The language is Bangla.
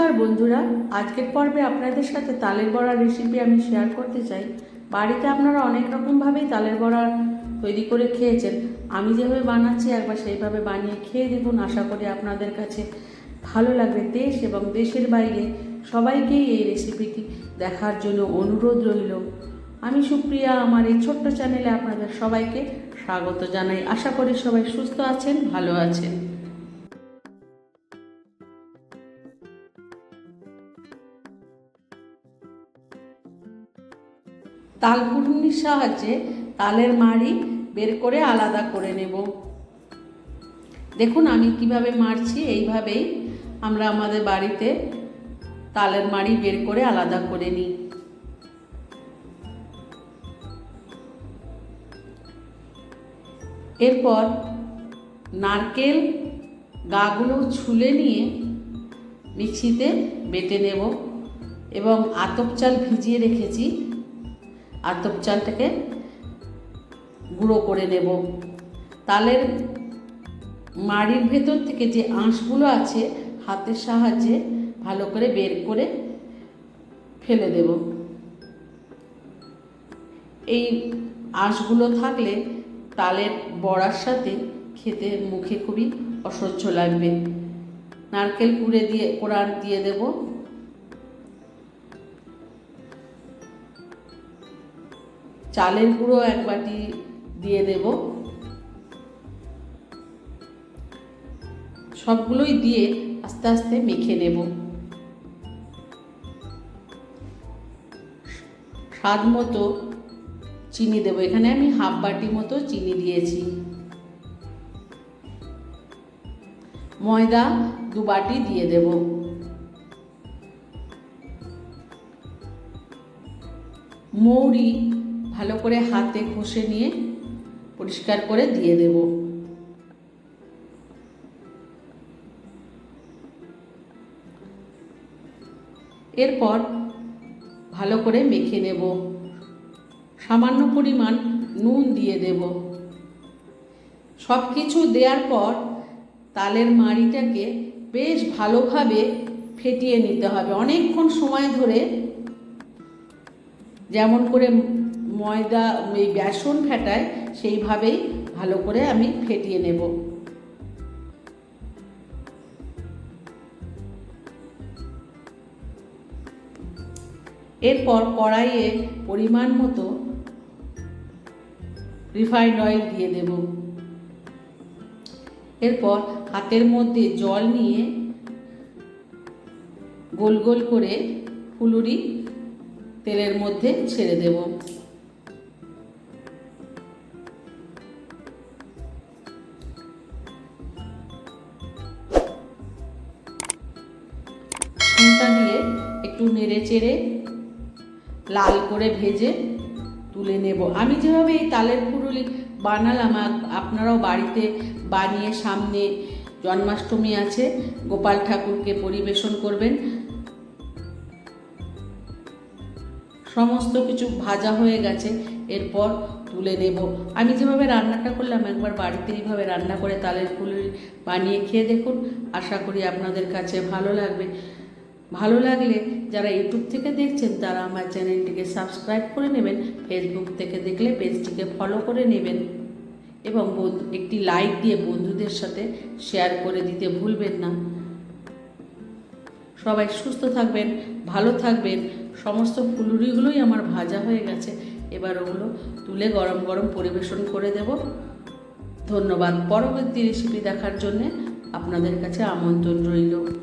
নমস্কার বন্ধুরা, আজকের পর্বে আপনাদের সাথে তালের বড়ার রেসিপি আমি শেয়ার করতে চাই। বাড়িতে আপনারা অনেক রকমভাবেই তালের বড়া তৈরি করে খেয়েছেন। আমি যেভাবে বানাচ্ছি একবার সেইভাবে বানিয়ে খেয়ে দেখুন, আশা করি আপনাদের কাছে ভালো লাগবে। দেশ এবং দেশের বাইরে সবাইকেই এই রেসিপিটি দেখার জন্য অনুরোধ রইল। আমি সুপ্রিয়া, আমার এই ছোট্ট চ্যানেলে আপনাদের সবাইকে স্বাগত জানাই। আশা করি সবাই সুস্থ আছেন, ভালো আছেন। তাল কুটুনির সাহায্যে তালের মাড়ি বের করে আলাদা করে নেব। দেখুন আমি কীভাবে মারছি, এইভাবেই আমরা আমাদের বাড়িতে তালের মাড়ি বের করে আলাদা করে নিই। এরপর নারকেল গাগুলো ছুলে নিয়ে মিক্সিতে বেটে নেব এবং আতপ চাল ভিজিয়ে রেখেছি। আতপ চালটাকে গুঁড়ো করে নেব। তালের মাড়ির ভেতর থেকে যে আঁশগুলো আছে, হাতের সাহায্যে ভালো করে বের করে ফেলে দেব। এই আঁশগুলো থাকলে তালের বড়ার সাথে খেতে মুখে খুবই অসহ্য লাগবে। নারকেল কুড়ে দিয়ে কোড়ার দিয়ে দেব। চালের গুঁড়ো এক বাটি দিয়ে দেব। সবগুলোই দিয়ে আস্তে আস্তে মেখে নেব। স্বাদ মতো চিনি দেবো। এখানে আমি হাফ বাটি মতো চিনি দিয়েছি। ময়দা দু বাটি দিয়ে দেব। মৌরি ভালো করে হাতে ঘষে নিয়ে পরিষ্কার করে দিয়ে দেব। এরপর ভালো করে মেখে নেব। সামান্য পরিমাণ নুন দিয়ে দেব। সব কিছু দেওয়ার পর তালের মাড়িটাকে বেশ ভালোভাবে ফেটিয়ে নিতে হবে। অনেকক্ষণ সময় ধরে যেমন করে ময়দা এই বেসন ফেটায়, সেইভাবেই ভালো করে আমি ফেটিয়ে নেব। এরপর কড়াইয়ে পরিমাণ মতো রিফাইন্ড অয়েল দিয়ে দেব। এরপর হাতের মধ্যে জল নিয়ে গোল গোল করে ফুলুরি তেলের মধ্যে ছেড়ে দেব। চিন্তা দিয়ে একটু নেড়ে চেড়ে লাল করে ভেজে তুলে নেব। আমি যেভাবে এই তালের ফুরুলি বানালাম আপনারাও বাড়িতে বানিয়ে সামনে জন্মাষ্টমী আছে, গোপাল ঠাকুরকে পরিবেশন করবেন। সমস্ত কিছু ভাজা হয়ে গেছে, এরপর তুলে নেব। আমি যেভাবে রান্নাটা করলাম, একবার বাড়িতে এইভাবে রান্না করে তালের ফুল বানিয়ে খেয়ে দেখুন। আশা করি আপনাদের কাছে ভালো লাগবে। ভালো লাগলে যারা ইউটিউব থেকে দেখছেন, তারা আমার চ্যানেলটিকে সাবস্ক্রাইব করে নেবেন ফেসবুক থেকে দেখলে পেজটিকে ফলো করে নেবেন এবং একটি লাইক দিয়ে বন্ধুদের সাথে শেয়ার করে দিতে ভুলবেন না। সবাই সুস্থ থাকবেন, ভালো থাকবেন। সমস্ত ফুলুরিগুলোই আমার ভাজা হয়ে গেছে। এবার ওগুলো তুলে গরম গরম পরিবেশন করে দেব। ধন্যবাদ। পরবর্তী রেসিপি দেখার জন্যে আপনাদের কাছে আমন্ত্রণ রইল।